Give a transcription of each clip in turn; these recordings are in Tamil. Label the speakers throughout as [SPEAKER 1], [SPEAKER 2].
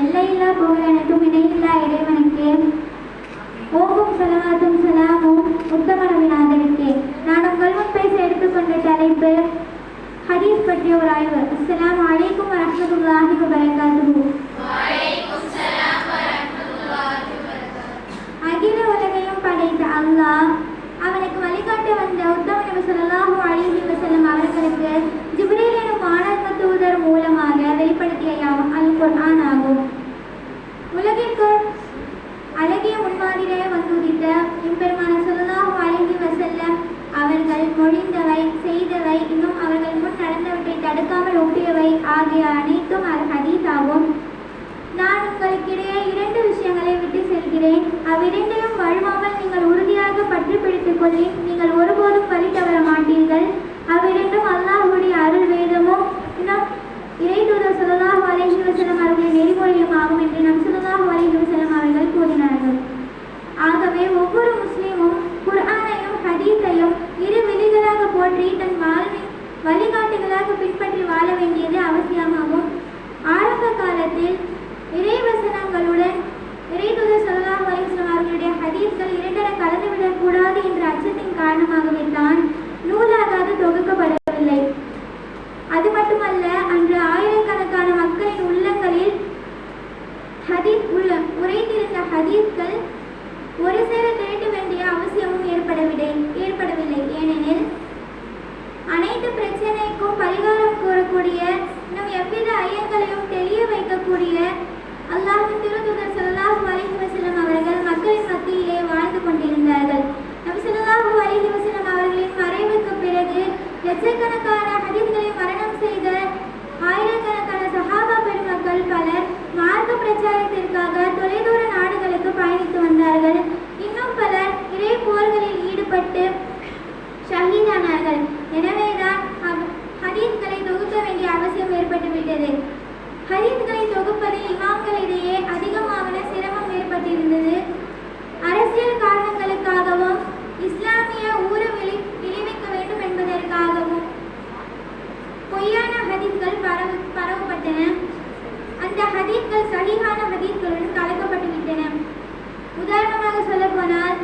[SPEAKER 1] எல்லையில்லா புகழனுக்கும் இணையில்லா இறைவனுக்கே. ஓகும் சலவாத்தும் சலாமும் உத்தமரவிநாதனுக்கு நான் உங்கள் முன் பேச எடுத்துக்கொண்ட தலைப்பு ஹதீஸ் பற்றிய ஒரு ஆய்வு. அஸ்லாம் அலைக்கும் வரஹ்மத்துல்லாஹி வபரகாத்துஹு. அகில உலகையும் படைத்த அல்லாஹ் அவனுக்கு வழிகாட்ட வந்த உத்தம நபி ஸல்லல்லாஹு அலைஹி அவர்களுக்கு அழகிய முன்மாதிரியை வந்துதித்த எம்பெருமான ஸல்லல்லாஹு வழங்கி வசல்ல அவர்கள் மொழிந்தவை செய்தவை இன்னும் அவர்கள் முன் நடந்தவற்றை தடுக்காமல் ஒப்பியவை ஆகிய அனைத்தும் அது ஆகும் நான் உங்களுக்கிடையே இரண்டு விஷயங்களை விட்டு செல்கிறேன். அவ்விரண்டையும் வழுவாமல் நீங்கள் உறுதியாக பற்றி பிடித்துக் கொள்ளி நீங்கள் ஒருபோதும் வழி தவற மாட்டீர்கள் அவ்விரண்டும் அல்லாஹுடைய அருள் வேதமும் இன்னும் இறைதூதர் ஸல்லல்லாஹு அலைஹி வஸல்லம் அவர்களின் நெறிமுறையும் ஆகும் என்று நம் ஸல்லல்லாஹு அலைஹி வஸல்லம் அவர்கள் கூறினார்கள் ஆகவே ஒவ்வொரு முஸ்லீமும் குர்ஆனையும் ஹதீஸையும் இரு விதிகளாக போற்றி தன் வாழ்வின் வழிகாட்டுகளாக பின்பற்றி வாழ வேண்டியது அவசியமாகும். ஆரம்ப காலத்தில் இறைவசனங்களுடன் இறைதூதர் ஸல்லல்லாஹு அலைஹி அவர்களுடைய ஹதீஸ்கள் இரண்டர கலந்துவிடக்கூடாது என்ற அச்சத்தின் காரணமாகவே தான் மக்களிடையே அதிகமான சிரமம் ஏற்பட்டிருந்தது. அரசியல் காரணங்களுக்காகவும் இஸ்லாமிய ஊர விளை விளைவிக்க வேண்டும் என்பதற்காகவும் பொய்யான ஹதீஸ்கள் பரவு பரவப்பட்டன. அந்த ஹதீஸ்கள் சஹீஹான ஹதீஸ்களுடன் கலக்கப்பட்டுவிட்டன. உதாரணமாக சொல்ல போனால்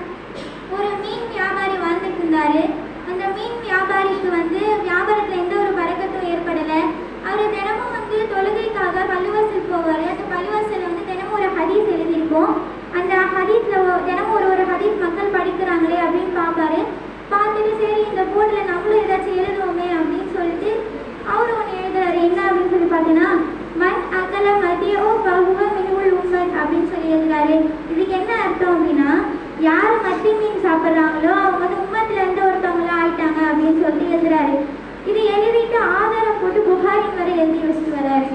[SPEAKER 1] ஒரு மீன் வியாபாரி வாழ்ந்துட்டு இருந்தாரு அந்த மீன் வியாபாரிக்கு வந்து வியாபாரத்தில் எந்த ஒரு பறக்கத்தும் ஏற்படலை அவர் தினமும் வந்து தொழுகைக்காக பள்ளிவாசல் போவார் அந்த பள்ளிவாசலில் வந்து தினமும் ஒரு ஹதீஸ் எழுதியிருக்கும் அந்த ஹதீஸில் தினமும் ஒரு ஒரு ஹதீஸ் மக்கள் படிக்கிறாங்களே அப்படின்னு பார்ப்பாரு பார்த்துட்டு சரி இந்த போர்டில் நம்மளும் ஏதாச்சும் எழுதுவோமே அப்படின்னு சொல்லிட்டு அவர் ஒன்று எழுதுறாரு என்ன அப்படின்னு சொல்லி பார்த்தீங்கன்னா மண் அகல மதியோ பகுவ மிகுள் அப்படின்னு சொல்லி எழுதுறாரு இதுக்கு என்ன அர்த்தம் அப்படின்னா யார் மத்தி மீன் சாப்பிட்றாங்களோ அவங்க வந்து உம்மத்துல இருந்து ஒருத்தவங்களா ஆயிட்டாங்க அப்படின்னு சொல்லிட்டு எழுதுறாரு. இது எழுதிட்டு ஆதாரம் போட்டு புகாரி வரை எழுதி வச்சுட்டு வர்றாரு.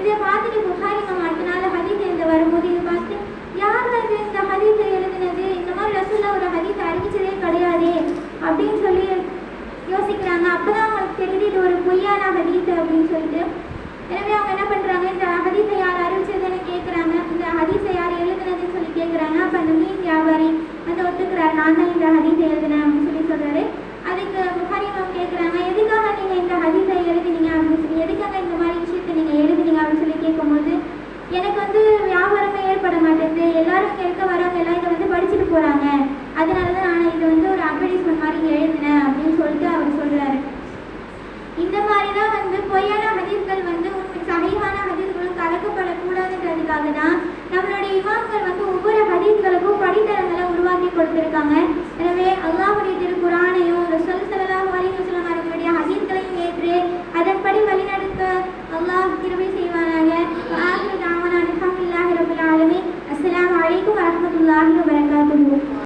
[SPEAKER 1] இதை பார்த்துட்டு புகாரி நம்ம அடுத்த நாள் ஹதீஸ் எழுத வரும்போது இதை பார்த்து யார் அது இந்த ஹதீஸை எழுதுனது? இந்த மாதிரி ரசூல்லா ஒரு ஹதீஸை அறிவிச்சதே கிடையாதே அப்படின்னு சொல்லி யோசிக்கிறாங்க. அப்போதான் அவங்களுக்கு தெரியுது இது ஒரு பொய்யான ஹதீஸ் அப்படின்னு சொல்லிட்டு எனவே அவங்க என்ன பண்றாங்க? இந்த ஹதீஸை யார் அறிவிச்சதுன்னு கேட்குறாங்க இந்த ஹதீஸை யார் எழுதுனதுன்னு சொல்லி கேட்குறாங்க அப்போ அந்த மீன் வியாபாரி வந்து ஒத்துக்கிறார். நான் தான் இந்த ஹதீஸை எழுதுனேன் அப்படின்னு சொல்லி சொல்றாரு. அதுக்கு புகாரி மேம் கேட்குறாங்க எதுக்காக நீங்க இந்த ஹதீஸை எழுதினீங்க அப்படின்னு சொல்லி எதுக்காக இந்த மாதிரி விஷயத்தை நீங்க எழுதினீங்க அப்படின்னு சொல்லி கேட்கும்போது எனக்கு வந்து வியாபாரமே ஏற்பட மாட்டேங்குது. எல்லாரும் கேட்க வரவங்க எல்லாம் இதை வந்து படிச்சுட்டு போறாங்க. அதனால தான் நான் இதை வந்து ஒரு அட்வர்டைஸ்மெண்ட் மாதிரி எழுதினேன் அப்படின்னு சொல்லிட்டு மாதிரி தான் வந்து பொய்யான ஹதீஸ்கள் வந்து உண்மை சகைவான ஹதீஸ்களும் கலக்கப்படக்கூடாதுன்றதுக்காக தான் நம்மளுடைய இமாம்கள் வந்து ஒவ்வொரு ஹதீஸ்களுக்கும் படித்தரங்களை உருவாக்கி கொடுத்துருக்காங்க. எனவே அல்லாஹ்வுடைய திருக்குறான்